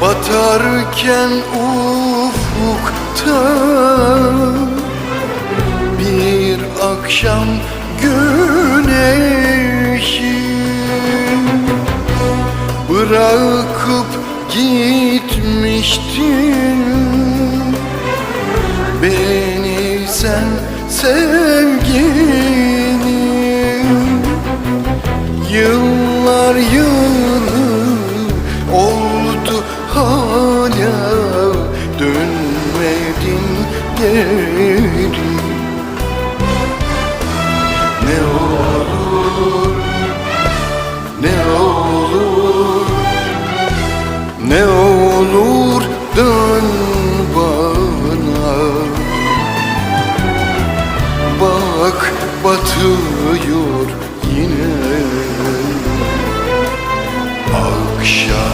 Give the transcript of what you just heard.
Batarken ufukta Bir akşam güneşi Bırakıp gitmiştin. Beni sen sevgilim Yıllar yılı hala dönmedin geri Ne olur, ne olur, ne olur dön bana. Bak batıyor yine. Akşam